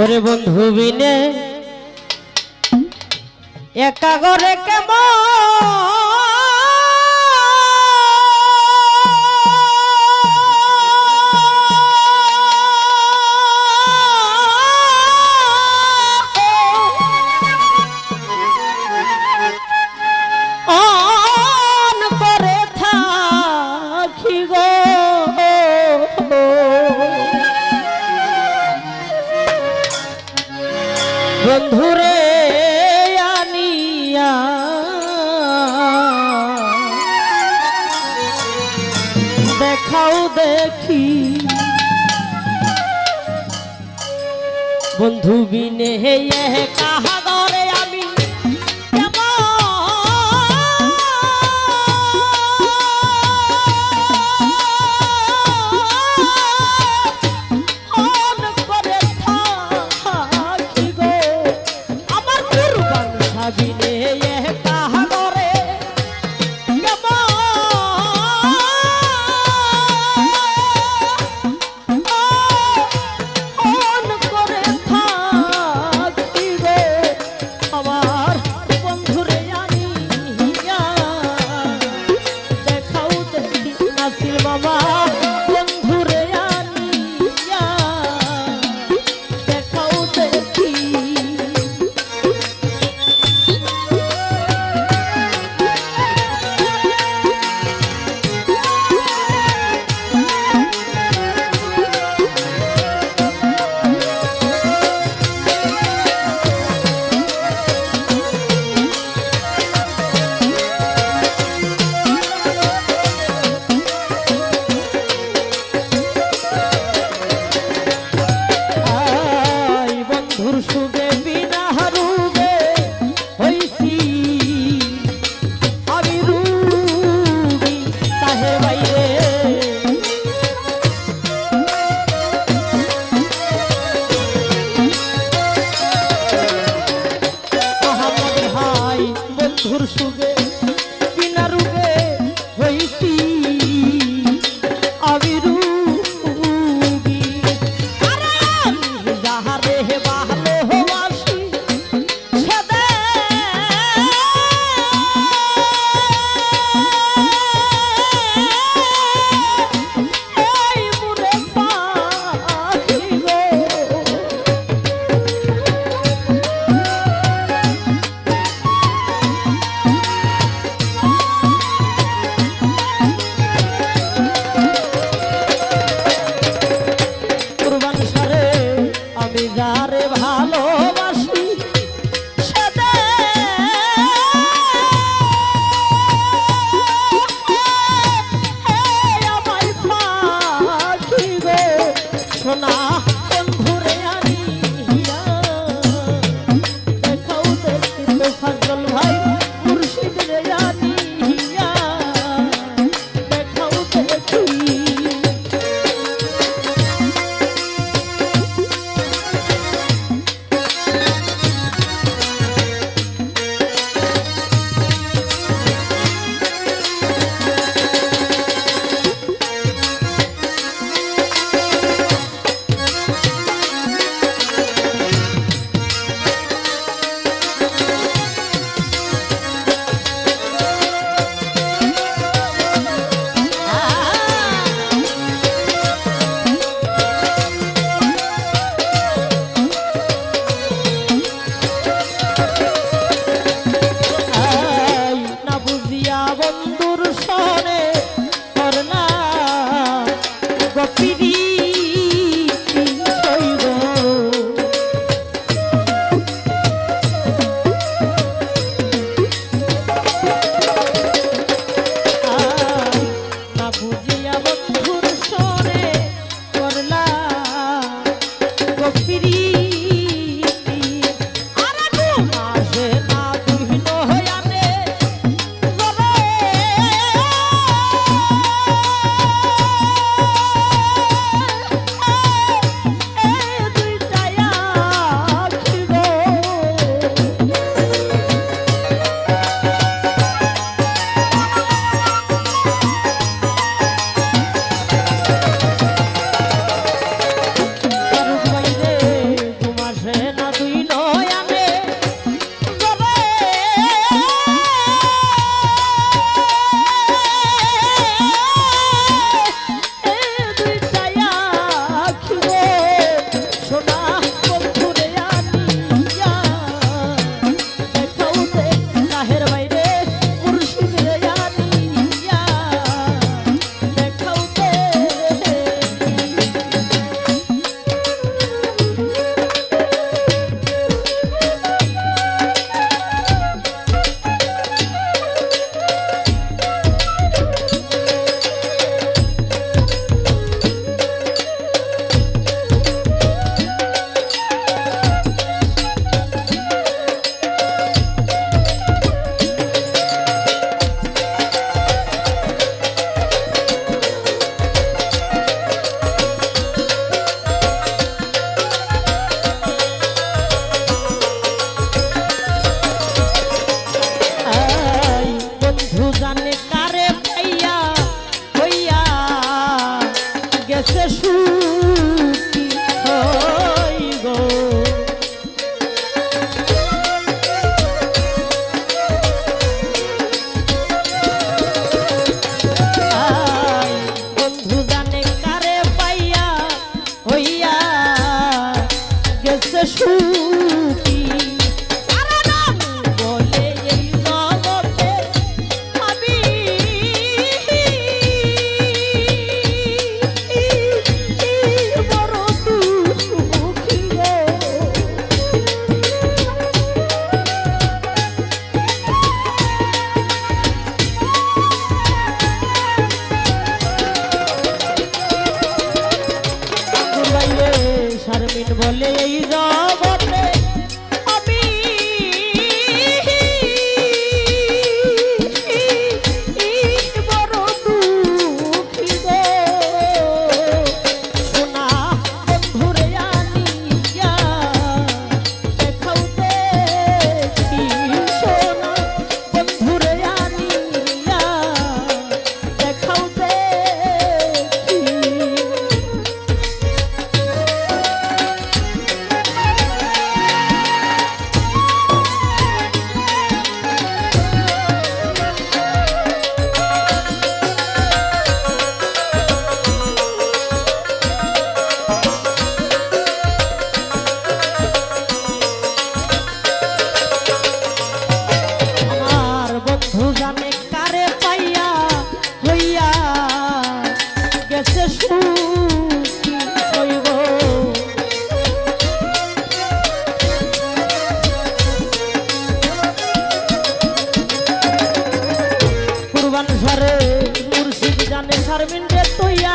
ওরে বন্ধু বিনে একা করে কেমন বন্ধুরে আনিয়া। দেখাও দেখি। বন্ধু বিনে কাহা সারে মুর্শিদ জানে শারমিন তৈয়া